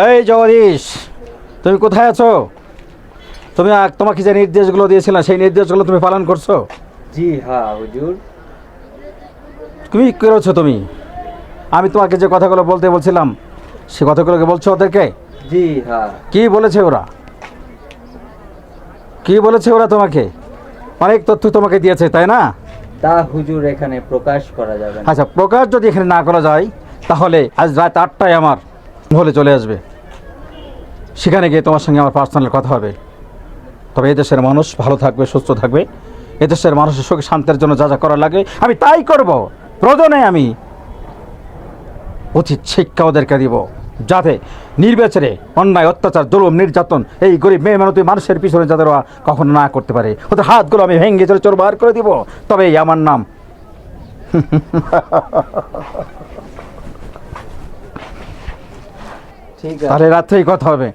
এই জগদীশ তুমি কোথায় আছো? তুমি তোমাকে যে নির্দেশগুলো দিয়েছিলাম সেই নির্দেশগুলো তুমি পালন করছ? জি হ্যাঁ হুজুর। তুমি করেছ তুমি? আমি তোমাকে যে কথাগুলো বলতে বলছিলাম সে কথাগুলোকে বলছো ওদেরকে? জি হ্যাঁ। কি বলেছে ওরা? কি বলেছে ওরা তোমাকে? অনেক তথ্য তোমাকে দিয়েছে তাই না? তা হুজুর এখানে প্রকাশ করা যাবে আচ্ছা প্রকাশ যদি এখানে না করা যায় তাহলে আজ রাত আটটায় আমার হলে চলে আসবে। সেখানে গিয়ে তোমার সঙ্গে আমার পার্সোনাল কথা হবে। তবে এদেশের মানুষ ভালো থাকবে, সুস্থ থাকবে। এদেশের মানুষের সুখ শান্তির জন্য যা যা করার লাগে, আমি তাই করব। প্রয়োজনে আমি উচিত শিক্ষা ওদেরকে দিব, যাতে নির্বাচনে অন্যায়, অত্যাচার, জুলুম, নির্যাতন, এই গরিব মেয়ে মানতি মানুষের পিছনে যাদের কখনো না করতে পারে। ওদের হাতগুলো আমি ভেঙে চলে চোর বার করে দিব। তবেই আমার নাম ঠিক আছে তাহলে রাত্রেই কথা হবে।